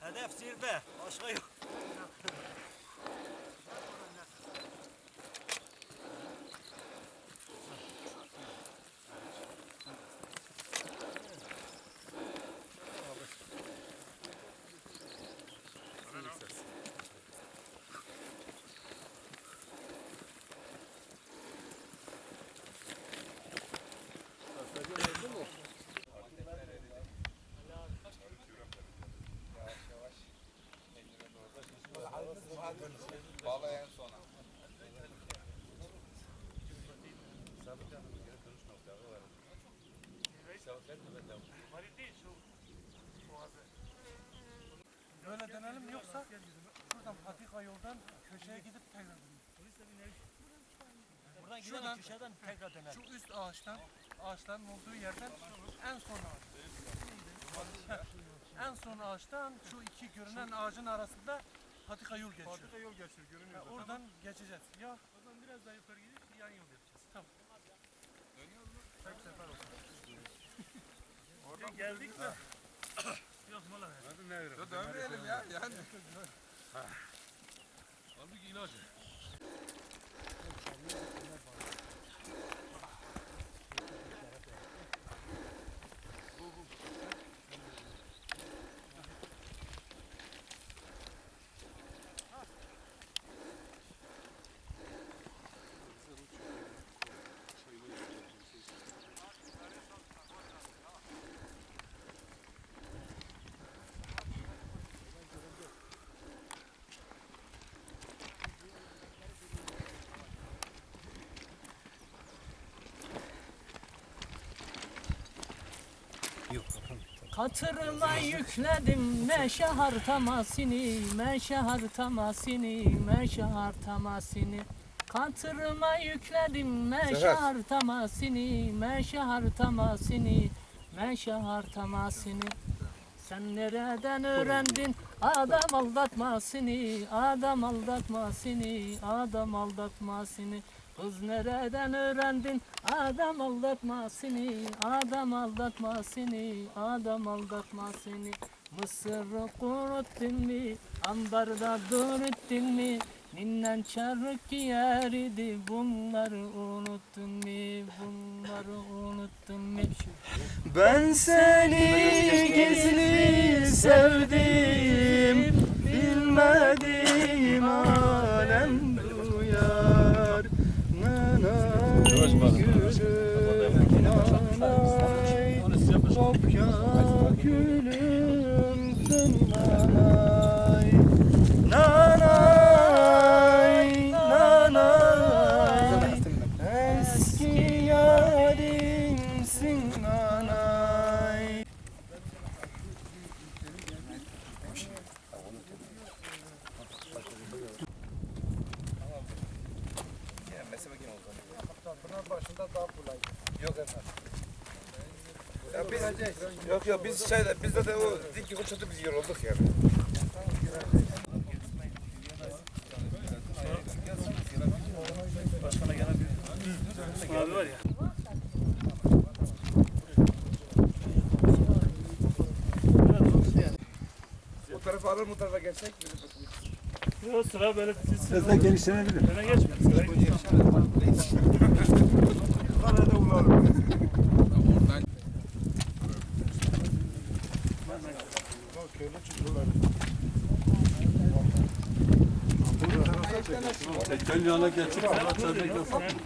Hedef zirve. Başka yok. Böyle dönelim yoksa şuradan patika yoldan köşeye gidip tekrar dönelim. Buradan gidelim Şuradan- köşeden tekrar dönelim. Şu üst ağaçtan, ağaçların olduğu yerden en son ağaç. En son ağaçtan şu iki görünen ağacın arasında patika yol geçiyor. Patika yol geçiyor görünüyor. oradan geçeceğiz. Ya oradan biraz daha yukarı gidip yan yol yapacağız. Tamam. Tek sefer olsun. Geldik mi? Yok mola ver. Dönmeyelim ya yani. Halbuki ilaç. Katırıma yükledim meşe hartamasini, meşe hartamasini, meşe hartamasini. Katırıma yükledim meşe Sefer. hartamasini, meşe hartamasini, meşe hartamasini. Sen nereden öğrendin adam aldatmasını, adam aldatmasını, adam aldatmasını. Kız nereden öğrendin adam aldatmasını, adam aldatmasını, adam aldatmasını. Mısırı kuruttun mi, ambarda duruttun mi? Ninnen çarık yeridi bunları unuttun mu, bunları unuttun mu? Ben seni gizli sevdim Bilmediğim alem duyar. Nanay gülüm nanay Kopya gülümsün Ya biz, yok yok biz şeyde bizde de o dik yol çatı biz yorulduk yani. Abi var ya. O tarafa alır bu tarafa geçsek bizim Yok sıra böyle siz Sesle genişlenebilir. öne geçme. Sıra Karada ulalım. Gel yana geçip sana çözmek yasak mı?